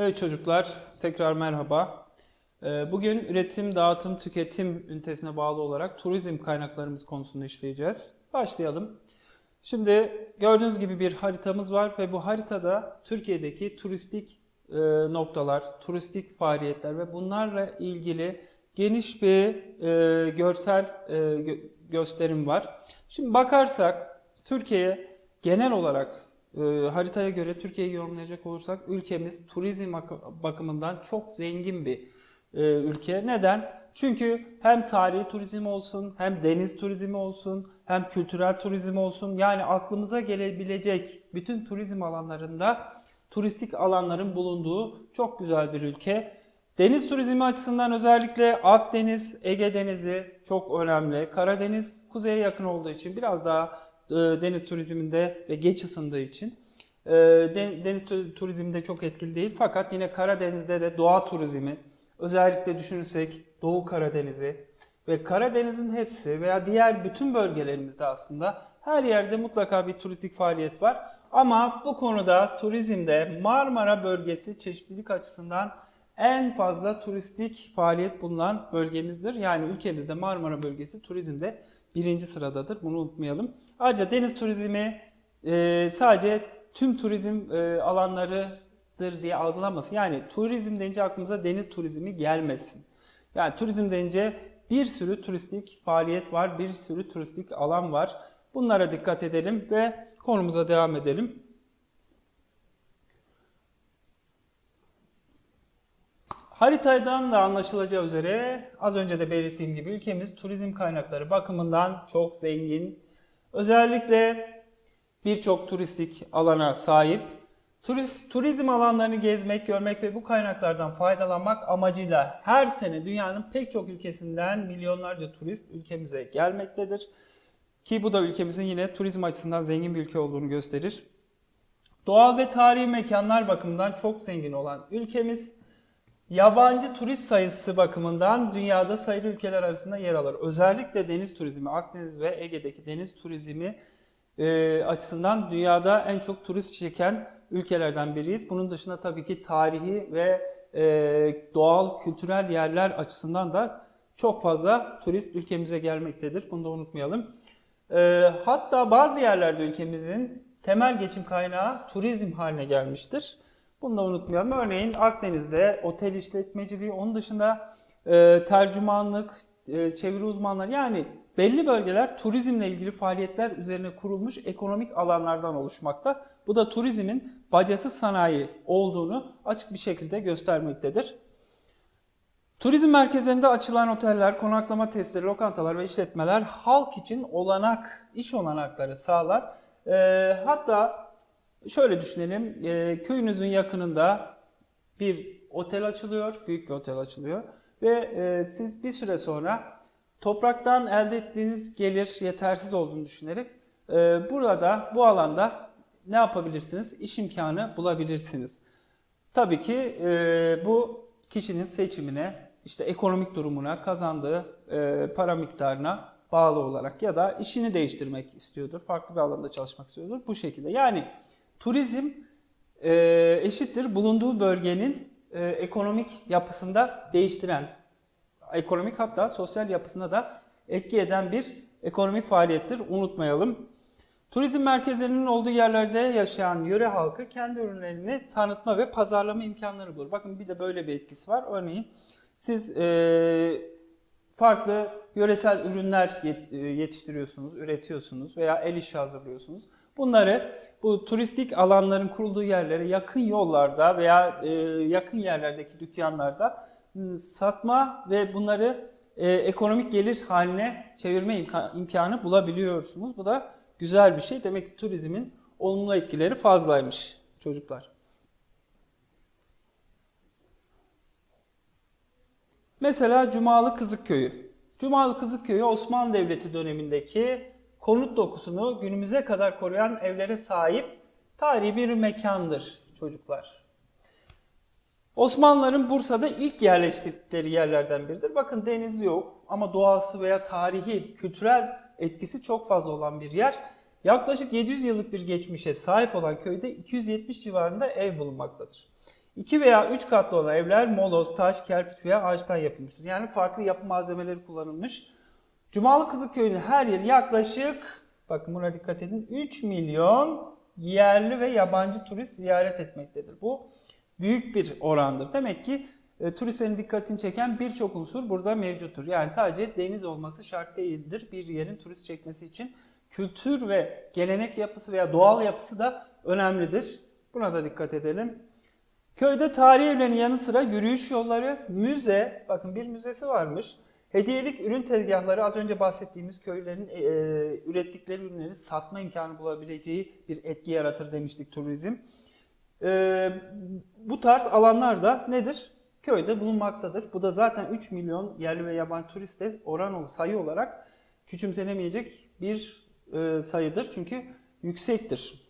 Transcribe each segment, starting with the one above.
Evet çocuklar, tekrar merhaba. Ee, Bugün üretim, dağıtım, tüketim ünitesine bağlı olarak turizm kaynaklarımız konusunu işleyeceğiz. Başlayalım. Şimdi gördüğünüz gibi bir haritamız var ve bu haritada Türkiye'deki turistik e, noktalar, turistik faaliyetler ve bunlarla ilgili geniş bir e, görsel e, gö- gösterim var. Şimdi bakarsak Türkiye genel olarak e, haritaya göre Türkiye'yi yorumlayacak olursak ülkemiz turizm bak- bakımından çok zengin bir e, ülke. Neden? Çünkü hem tarihi turizm olsun, hem deniz turizmi olsun, hem kültürel turizm olsun. Yani aklımıza gelebilecek bütün turizm alanlarında turistik alanların bulunduğu çok güzel bir ülke. Deniz turizmi açısından özellikle Akdeniz, Ege Denizi çok önemli. Karadeniz kuzeye yakın olduğu için biraz daha deniz turizminde ve geç ısındığı için e, de- deniz tu- turizminde çok etkili değil. Fakat yine Karadeniz'de de doğa turizmi özellikle düşünürsek Doğu Karadeniz'i ve Karadeniz'in hepsi veya diğer bütün bölgelerimizde aslında her yerde mutlaka bir turistik faaliyet var. Ama bu konuda turizmde Marmara bölgesi çeşitlilik açısından en fazla turistik faaliyet bulunan bölgemizdir. Yani ülkemizde Marmara bölgesi turizmde birinci sıradadır. Bunu unutmayalım. Ayrıca deniz turizmi e, sadece tüm turizm e, alanlarıdır diye algılanmasın. Yani turizm deyince aklımıza deniz turizmi gelmesin. Yani turizm deyince bir sürü turistik faaliyet var, bir sürü turistik alan var. Bunlara dikkat edelim ve konumuza devam edelim. Haritadan da anlaşılacağı üzere az önce de belirttiğim gibi ülkemiz turizm kaynakları bakımından çok zengin. Özellikle birçok turistik alana sahip. Turist, turizm alanlarını gezmek, görmek ve bu kaynaklardan faydalanmak amacıyla her sene dünyanın pek çok ülkesinden milyonlarca turist ülkemize gelmektedir. Ki bu da ülkemizin yine turizm açısından zengin bir ülke olduğunu gösterir. Doğal ve tarihi mekanlar bakımından çok zengin olan ülkemiz Yabancı turist sayısı bakımından dünyada sayılı ülkeler arasında yer alır. Özellikle deniz turizmi, Akdeniz ve Ege'deki deniz turizmi e, açısından dünyada en çok turist çeken ülkelerden biriyiz. Bunun dışında tabii ki tarihi ve e, doğal, kültürel yerler açısından da çok fazla turist ülkemize gelmektedir. Bunu da unutmayalım. E, hatta bazı yerlerde ülkemizin temel geçim kaynağı turizm haline gelmiştir. Bunu da unutmayalım. Örneğin Akdeniz'de otel işletmeciliği, onun dışında e, tercümanlık, e, çeviri uzmanları yani belli bölgeler turizmle ilgili faaliyetler üzerine kurulmuş ekonomik alanlardan oluşmakta. Bu da turizmin bacası sanayi olduğunu açık bir şekilde göstermektedir. Turizm merkezlerinde açılan oteller, konaklama testleri, lokantalar ve işletmeler halk için olanak, iş olanakları sağlar. E, hatta Şöyle düşünelim, e, köyünüzün yakınında bir otel açılıyor, büyük bir otel açılıyor ve e, siz bir süre sonra topraktan elde ettiğiniz gelir yetersiz olduğunu düşünerek e, burada, bu alanda ne yapabilirsiniz? İş imkanı bulabilirsiniz. Tabii ki e, bu kişinin seçimine, işte ekonomik durumuna, kazandığı e, para miktarına bağlı olarak ya da işini değiştirmek istiyordur, farklı bir alanda çalışmak istiyordur. Bu şekilde. Yani turizm e, eşittir bulunduğu bölgenin e, ekonomik yapısında değiştiren, ekonomik hatta sosyal yapısına da etki eden bir ekonomik faaliyettir. Unutmayalım. Turizm merkezlerinin olduğu yerlerde yaşayan yöre halkı kendi ürünlerini tanıtma ve pazarlama imkanları bulur. Bakın bir de böyle bir etkisi var. Örneğin siz e, farklı yöresel ürünler e, yetiştiriyorsunuz, üretiyorsunuz veya el işi hazırlıyorsunuz. Bunları bu turistik alanların kurulduğu yerlere yakın yollarda veya e, yakın yerlerdeki dükkanlarda m, satma ve bunları e, ekonomik gelir haline çevirme imka- imkanı bulabiliyorsunuz. Bu da güzel bir şey. Demek ki turizmin olumlu etkileri fazlaymış çocuklar. Mesela Cumalı Kızıkköy'ü. Cumalı Kızıkköy'ü Osmanlı Devleti dönemindeki konut dokusunu günümüze kadar koruyan evlere sahip tarihi bir mekandır çocuklar. Osmanlıların Bursa'da ilk yerleştirdikleri yerlerden biridir. Bakın deniz yok ama doğası veya tarihi, kültürel etkisi çok fazla olan bir yer. Yaklaşık 700 yıllık bir geçmişe sahip olan köyde 270 civarında ev bulunmaktadır. İki veya üç katlı olan evler moloz, taş, kerpiç veya ağaçtan yapılmıştır. Yani farklı yapı malzemeleri kullanılmış. Cumalı Kızılköy'ün her yıl yaklaşık, bakın buna dikkat edin, 3 milyon yerli ve yabancı turist ziyaret etmektedir. Bu büyük bir orandır. Demek ki e, turistlerin dikkatini çeken birçok unsur burada mevcuttur. Yani sadece deniz olması şart değildir bir yerin turist çekmesi için. Kültür ve gelenek yapısı veya doğal yapısı da önemlidir. Buna da dikkat edelim. Köyde tarihi evlerin yanı sıra yürüyüş yolları, müze, bakın bir müzesi varmış. Hediyelik ürün tezgahları az önce bahsettiğimiz köylerin e, ürettikleri ürünleri satma imkanı bulabileceği bir etki yaratır demiştik turizm. E, bu tarz alanlar da nedir? Köyde bulunmaktadır. Bu da zaten 3 milyon yerli ve yabancı turiste oran sayı olarak küçümsenemeyecek bir e, sayıdır. Çünkü yüksektir.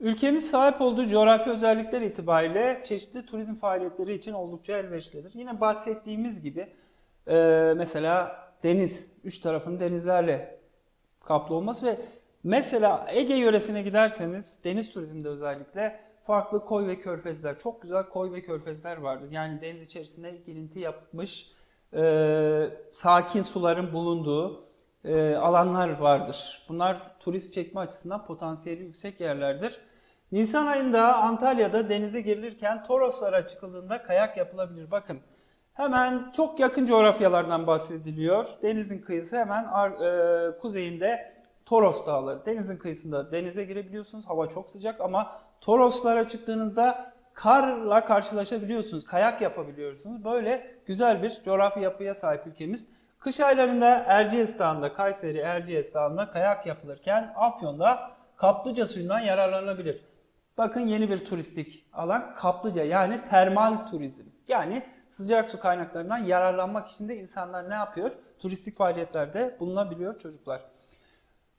Ülkemiz sahip olduğu coğrafi özellikler itibariyle çeşitli turizm faaliyetleri için oldukça elverişlidir. Yine bahsettiğimiz gibi e, mesela deniz, üç tarafın denizlerle kaplı olması ve mesela Ege yöresine giderseniz deniz turizminde özellikle farklı koy ve körfezler, çok güzel koy ve körfezler vardır. Yani deniz içerisine girinti yapmış, e, sakin suların bulunduğu e, alanlar vardır. Bunlar turist çekme açısından potansiyeli yüksek yerlerdir. Nisan ayında Antalya'da denize girilirken Toroslara çıkıldığında kayak yapılabilir. Bakın hemen çok yakın coğrafyalardan bahsediliyor. Denizin kıyısı hemen e, kuzeyinde Toros Dağları. Denizin kıyısında denize girebiliyorsunuz. Hava çok sıcak ama Toroslara çıktığınızda karla karşılaşabiliyorsunuz. Kayak yapabiliyorsunuz. Böyle güzel bir coğrafi yapıya sahip ülkemiz. Kış aylarında Erciyes Dağı'nda, Kayseri Erciyes Dağı'nda kayak yapılırken Afyon'da kaplıca suyundan yararlanabilir. Bakın yeni bir turistik alan kaplıca yani termal turizm. Yani sıcak su kaynaklarından yararlanmak için de insanlar ne yapıyor? Turistik faaliyetlerde bulunabiliyor çocuklar.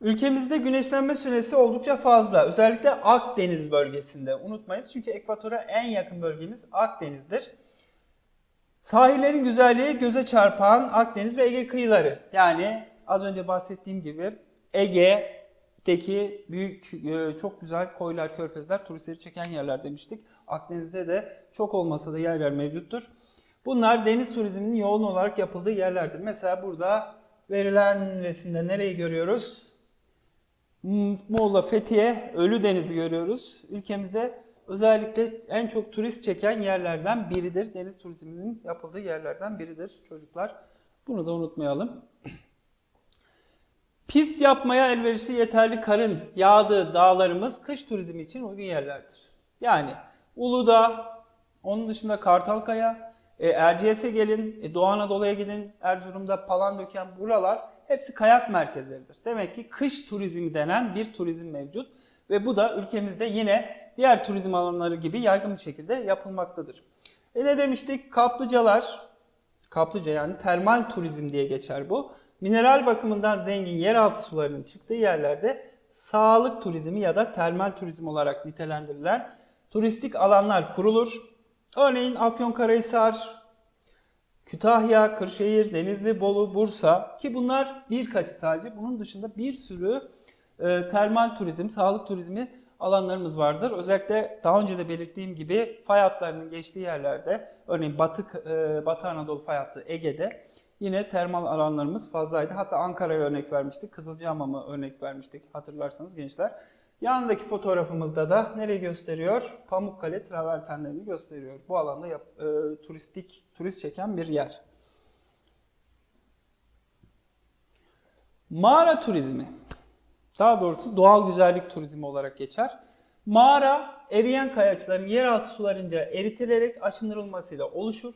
Ülkemizde güneşlenme süresi oldukça fazla. Özellikle Akdeniz bölgesinde. Unutmayın çünkü ekvatora en yakın bölgemiz Akdeniz'dir. Sahillerin güzelliği göze çarpan Akdeniz ve Ege kıyıları. Yani az önce bahsettiğim gibi Ege'deki büyük e, çok güzel koylar, körfezler turistleri çeken yerler demiştik. Akdeniz'de de çok olmasa da yerler mevcuttur. Bunlar deniz turizminin yoğun olarak yapıldığı yerlerdir. Mesela burada verilen resimde nereyi görüyoruz? Muğla, Fethiye, Ölüdeniz'i görüyoruz. Ülkemizde özellikle en çok turist çeken yerlerden biridir. Deniz turizminin yapıldığı yerlerden biridir çocuklar. Bunu da unutmayalım. Pist yapmaya elverişli yeterli karın yağdığı dağlarımız kış turizmi için uygun yerlerdir. Yani Uludağ, onun dışında Kartalkaya, e, Erciyes'e gelin, e, Doğu Anadolu'ya gidin, Erzurum'da Palandöken buralar hepsi kayak merkezleridir. Demek ki kış turizmi denen bir turizm mevcut ve bu da ülkemizde yine diğer turizm alanları gibi yaygın bir şekilde yapılmaktadır. E ne demiştik? Kaplıcalar, kaplıca yani termal turizm diye geçer bu. Mineral bakımından zengin yeraltı sularının çıktığı yerlerde sağlık turizmi ya da termal turizm olarak nitelendirilen turistik alanlar kurulur. Örneğin Afyonkarahisar, Kütahya, Kırşehir, Denizli, Bolu, Bursa ki bunlar birkaçı sadece. Bunun dışında bir sürü e, termal turizm, sağlık turizmi alanlarımız vardır. Özellikle daha önce de belirttiğim gibi fay hatlarının geçtiği yerlerde, örneğin Batı, e, Batı Anadolu fay hattı Ege'de yine termal alanlarımız fazlaydı. Hatta Ankara'ya örnek vermiştik, Kızılcahamam'a örnek vermiştik hatırlarsanız gençler. Yanındaki fotoğrafımızda da nereyi gösteriyor? Pamukkale travertenlerini gösteriyor. Bu alanda yap, e, turistik turist çeken bir yer. Mağara turizmi. Daha doğrusu doğal güzellik turizmi olarak geçer. Mağara eriyen kayaçların yeraltı sularınca eritilerek aşındırılmasıyla oluşur.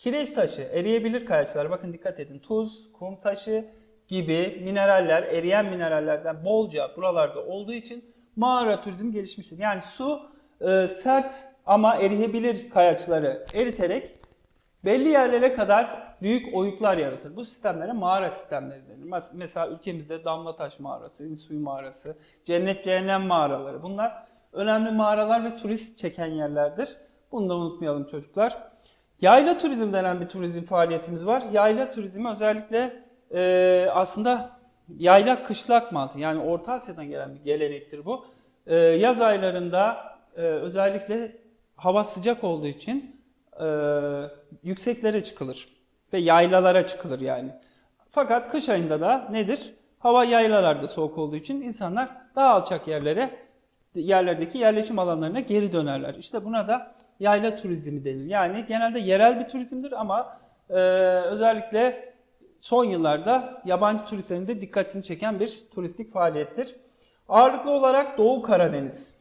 Kireç taşı, eriyebilir kayaçlar. Bakın dikkat edin. Tuz, kum taşı gibi mineraller, eriyen minerallerden bolca buralarda olduğu için mağara turizmi gelişmiştir. Yani su e, sert ama eriyebilir kayaçları eriterek belli yerlere kadar büyük oyuklar yaratır. Bu sistemlere mağara sistemleri denir. Mesela ülkemizde Damlataş Mağarası, İnsuyu Mağarası, Cennet Cehennem mağaraları. Bunlar önemli mağaralar ve turist çeken yerlerdir. Bunu da unutmayalım çocuklar. Yayla turizm denen bir turizm faaliyetimiz var. Yayla turizmi özellikle e, aslında yayla kışlak mantığı yani Orta Asya'dan gelen bir gelenektir bu. Ee, yaz aylarında e, özellikle hava sıcak olduğu için e, yükseklere çıkılır ve yaylalara çıkılır yani. Fakat kış ayında da nedir? Hava yaylalarda soğuk olduğu için insanlar daha alçak yerlere yerlerdeki yerleşim alanlarına geri dönerler. İşte buna da yayla turizmi denir. Yani genelde yerel bir turizmdir ama e, özellikle son yıllarda yabancı turistlerin de dikkatini çeken bir turistik faaliyettir. Ağırlıklı olarak Doğu Karadeniz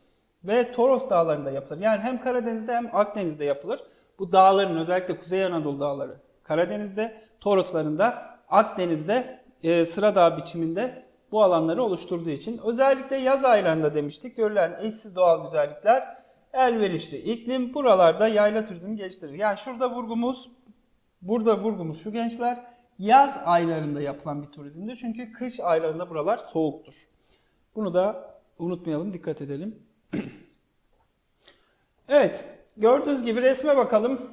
ve Toros dağlarında yapılır. Yani hem Karadeniz'de hem Akdeniz'de yapılır. Bu dağların özellikle Kuzey Anadolu dağları Karadeniz'de, Toroslarında Akdeniz'de e, sıra dağ biçiminde bu alanları oluşturduğu için özellikle yaz aylarında demiştik görülen eşsiz doğal güzellikler elverişli iklim buralarda yayla turizmi geliştirir. Yani şurada vurgumuz burada vurgumuz şu gençler yaz aylarında yapılan bir turizmdir. Çünkü kış aylarında buralar soğuktur. Bunu da unutmayalım, dikkat edelim. evet, gördüğünüz gibi resme bakalım.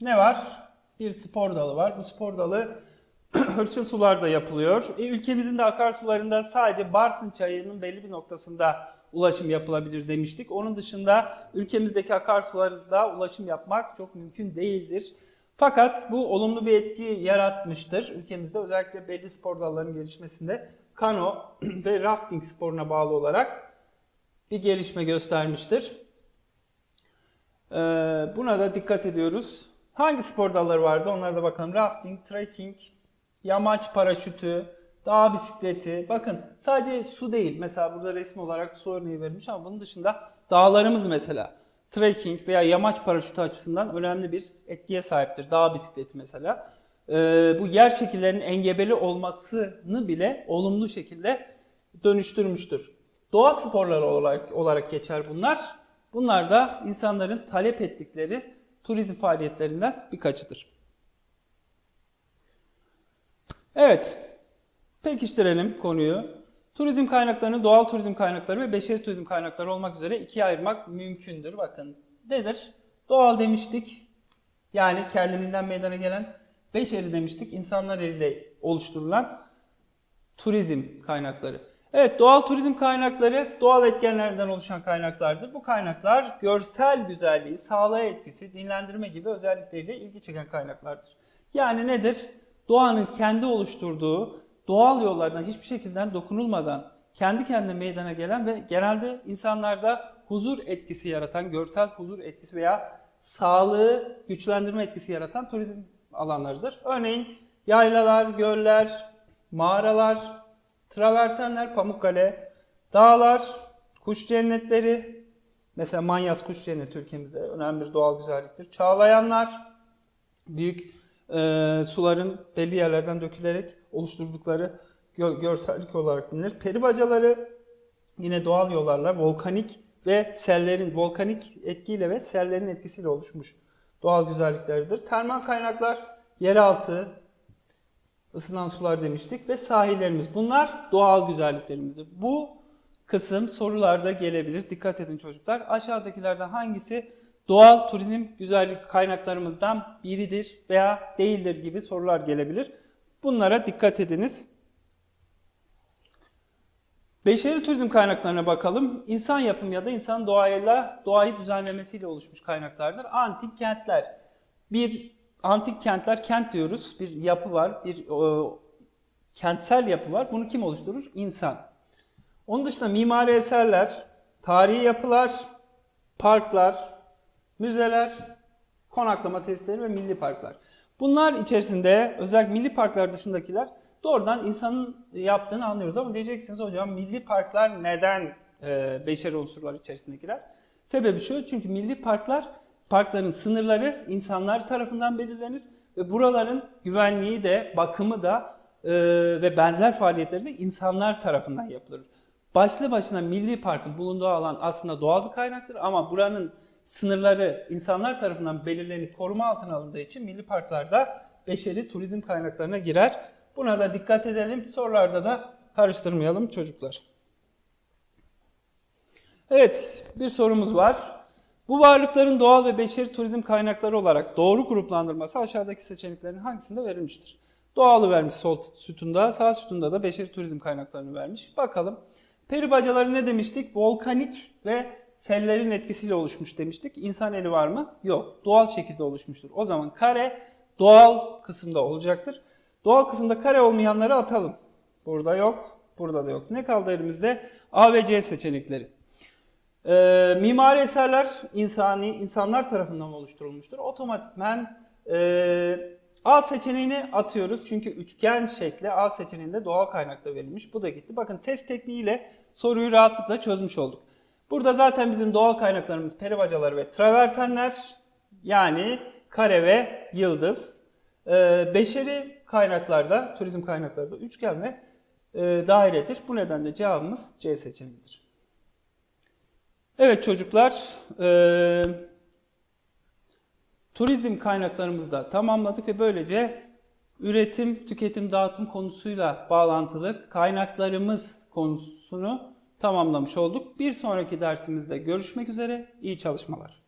Ne var? Bir spor dalı var. Bu spor dalı hırçın sularda yapılıyor. E, ülkemizin de akarsularında sadece Bartın çayının belli bir noktasında ulaşım yapılabilir demiştik. Onun dışında ülkemizdeki akarsularda ulaşım yapmak çok mümkün değildir. Fakat bu olumlu bir etki yaratmıştır. Ülkemizde özellikle belli spor dallarının gelişmesinde kano ve rafting sporuna bağlı olarak bir gelişme göstermiştir. Ee, buna da dikkat ediyoruz. Hangi spor dalları vardı onlara da bakalım. Rafting, trekking, yamaç paraşütü, dağ bisikleti. Bakın sadece su değil. Mesela burada resmi olarak su örneği verilmiş ama bunun dışında dağlarımız mesela trekking veya yamaç paraşütü açısından önemli bir etkiye sahiptir. Dağ bisikleti mesela. Ee, bu yer şekillerinin engebeli olmasını bile olumlu şekilde dönüştürmüştür. Doğa sporları olarak, olarak geçer bunlar. Bunlar da insanların talep ettikleri turizm faaliyetlerinden birkaçıdır. Evet, pekiştirelim konuyu. Turizm kaynaklarını doğal turizm kaynakları ve beşeri turizm kaynakları olmak üzere ikiye ayırmak mümkündür. Bakın nedir? Doğal demiştik. Yani kendiliğinden meydana gelen beşeri demiştik. İnsanlar eliyle oluşturulan turizm kaynakları. Evet doğal turizm kaynakları doğal etkenlerden oluşan kaynaklardır. Bu kaynaklar görsel güzelliği, sağlığa etkisi, dinlendirme gibi özellikleriyle ilgi çeken kaynaklardır. Yani nedir? Doğanın kendi oluşturduğu doğal yollardan hiçbir şekilde dokunulmadan kendi kendine meydana gelen ve genelde insanlarda huzur etkisi yaratan, görsel huzur etkisi veya sağlığı güçlendirme etkisi yaratan turizm alanlarıdır. Örneğin yaylalar, göller, mağaralar, travertenler, Pamukkale, dağlar, kuş cennetleri, mesela Manyas Kuş Cenneti ülkemizde önemli bir doğal güzelliktir. Çağlayanlar, büyük e, suların belli yerlerden dökülerek oluşturdukları gö- görsellik olarak bilinir. Peri bacaları yine doğal yollarla volkanik ve sellerin volkanik etkiyle ve sellerin etkisiyle oluşmuş doğal güzellikleridir. Termal kaynaklar yeraltı, ısınan sular demiştik ve sahillerimiz. Bunlar doğal güzelliklerimizdir. Bu kısım sorularda gelebilir. Dikkat edin çocuklar. Aşağıdakilerden hangisi doğal turizm güzellik kaynaklarımızdan biridir veya değildir gibi sorular gelebilir. Bunlara dikkat ediniz. Beşeri turizm kaynaklarına bakalım. İnsan yapımı ya da insan doğayla doğayı düzenlemesiyle oluşmuş kaynaklardır. Antik kentler. Bir antik kentler kent diyoruz. Bir yapı var. Bir o, kentsel yapı var. Bunu kim oluşturur? İnsan. Onun dışında mimari eserler, tarihi yapılar, parklar, müzeler, konaklama tesisleri ve milli parklar. Bunlar içerisinde özellikle milli parklar dışındakiler doğrudan insanın yaptığını anlıyoruz ama diyeceksiniz hocam milli parklar neden e, beşeri unsurlar içerisindekiler? Sebebi şu çünkü milli parklar parkların sınırları insanlar tarafından belirlenir ve buraların güvenliği de bakımı da e, ve benzer faaliyetleri de insanlar tarafından yapılır. Başlı başına milli parkın bulunduğu alan aslında doğal bir kaynaktır ama buranın sınırları insanlar tarafından belirlenip koruma altına alındığı için milli parklarda beşeri turizm kaynaklarına girer. Buna da dikkat edelim. Sorularda da karıştırmayalım çocuklar. Evet, bir sorumuz var. Bu varlıkların doğal ve beşeri turizm kaynakları olarak doğru gruplandırması aşağıdaki seçeneklerin hangisinde verilmiştir? Doğalı vermiş sol sütunda, sağ sütunda da beşeri turizm kaynaklarını vermiş. Bakalım. Peri bacaları ne demiştik? Volkanik ve sellerin etkisiyle oluşmuş demiştik. İnsan eli var mı? Yok. Doğal şekilde oluşmuştur. O zaman kare doğal kısımda olacaktır. Doğal kısımda kare olmayanları atalım. Burada yok, burada da yok. Ne kaldı elimizde? A ve C seçenekleri. Ee, mimari eserler insani insanlar tarafından oluşturulmuştur. Otomatikmen e, A seçeneğini atıyoruz. Çünkü üçgen şekli A seçeneğinde doğal kaynakta verilmiş. Bu da gitti. Bakın test tekniğiyle soruyu rahatlıkla çözmüş olduk. Burada zaten bizim doğal kaynaklarımız peribacalar ve travertenler yani kare ve yıldız. Ee, beşeri kaynaklarda, turizm kaynaklarda üçgen ve e, dairedir. Bu nedenle cevabımız C seçeneğidir. Evet çocuklar, e, turizm kaynaklarımızı da tamamladık ve böylece üretim, tüketim, dağıtım konusuyla bağlantılı kaynaklarımız konusunu tamamlamış olduk. Bir sonraki dersimizde görüşmek üzere, iyi çalışmalar.